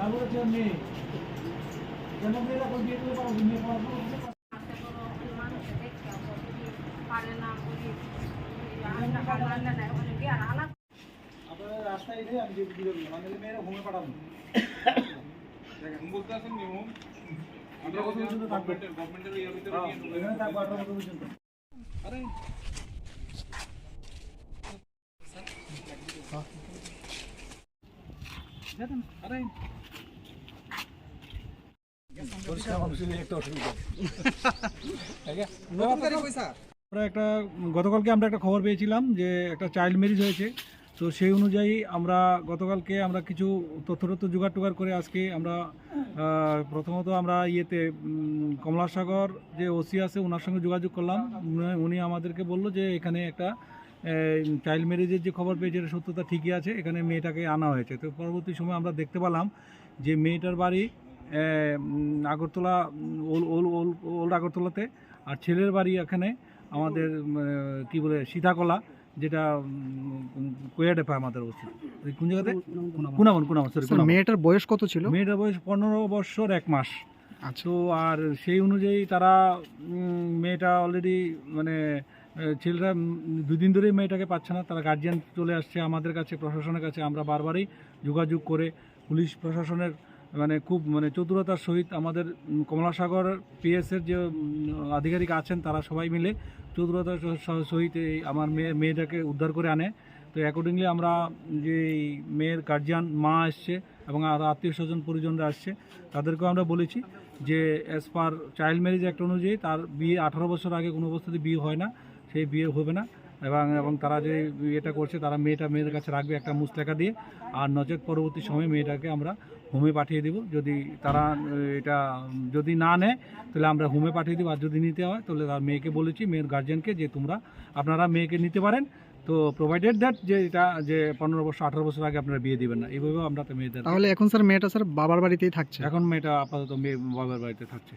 তারপরে হচ্ছে মেয়ে কেন মেয়েরা কোনো বিয়ে করে পারো মেয়ে পড়াশোনা করতে পারে? হাতে কোনো মানুষ দেখতে হবে যদি পারে না বলি আন্না কাল আন্না নাই ওখানে বিয়ার আলাদা আপনারা রাস্তায় এসে আমি যে বিরোধ মানে মেয়েরা হোমে পাঠাবো বলতে আসেন নি হোম আঠারো বছর পর্যন্ত থাকবে গভর্নমেন্টের গভর্নমেন্টের ইয়ের ভিতরে হ্যাঁ, নিয়ে নেবো। এখানে থাকবো আঠারো বছর পর্যন্ত আরে আমরা একটা, গতকালকে আমরা একটা খবর পেয়েছিলাম যে একটা চাইল্ড ম্যারেজ হয়েছে। তো সেই অনুযায়ী আমরা গতকালকে আমরা কিছু তথ্য তথ্য জোগাড় টোগাড় করে আজকে আমরা প্রথমত আমরা ইয়েতে কমলাসাগর যে ওসি আছে, ওনার সঙ্গে যোগাযোগ করলাম। উনি- উনি আমাদেরকে বলল যে এখানে একটা চাইল্ড ম্যারেজের যে খবর পেয়েছে এটা সত্যতা ঠিকই আছে এখানে মেয়েটাকে আনা হয়েছে। তো পরবর্তী সময় আমরা দেখতে পেলাম যে মেয়েটার বাড়ি আগরতলা ওল ওল ওল ওল্ড আগরতলাতে আর ছেলের বাড়ি এখানে আমাদের কি বলে সীতাকলা যেটা কোয়াডে পায় আমাদের অবস্থিত কোন জায়গাতে? কুনামন কুনামন সরি মেয়েটার বয়স কত ছিল? মেয়েটার বয়স পনেরো বছর এক মাস। আচ্ছা। তো আর সেই অনুযায়ী তারা মেয়েটা অলরেডি মানে ছেলেরা দুদিন ধরেই মেয়েটাকে পাচ্ছে না, তারা গার্জিয়ান চলে আসছে আমাদের কাছে, প্রশাসনের কাছে, আমরা বারবারই যোগাযোগ করে পুলিশ প্রশাসনের মানে খুব মানে চতুরতার সহিত আমাদের কমলাসাগর পিএসের যে আধিকারিক আছেন, তারা সবাই মিলে চতুরতার সহিত এই আমার মেয়ে, মেয়েটাকে উদ্ধার করে আনে। তো অ্যাকর্ডিংলি আমরা যে মেয়ের গার্জিয়ান মা আসছে এবং আর আত্মীয় স্বজন পরিজনরা আসছে, তাদেরকেও আমরা বলেছি যে as per child marriage act অনুযায়ী তার বিয়ে আঠারো বছর আগে কোনো অবস্থাতে বিয়ে হয় না। সেই বিয়ে হবে না। এবং এবং তারা যে এটা করছে তারা মেয়েটা মেয়েদের কাছে রাখবে একটা মুস্তাকা দিয়ে। আর নচেত পরবর্তী সময়ে মেয়েটাকে আমরা হোমে পাঠিয়ে দেব। যদি তারা এটা যদি না নেয় তাহলে আমরা হোমে পাঠিয়ে দেবো। আর যদি নিতে হয় তাহলে তার মেয়েকে বলেছি মেয়ের গার্জেনকে যে তোমরা আপনারা মেয়েকে নিতে পারেন। তো প্রোভাইডেড দ্যাট যে এটা যে পনেরো বছর আঠারো বছর আগে আপনারা বিয়ে দিবেন না। এইভাবেও আমরা তো মেয়েদের তাহলে এখন স্যার মেয়েটা স্যার বাবার বাড়িতেই থাকছে? এখন মেয়েটা আপাতত মেয়ে বাবার বাড়িতে থাকছে।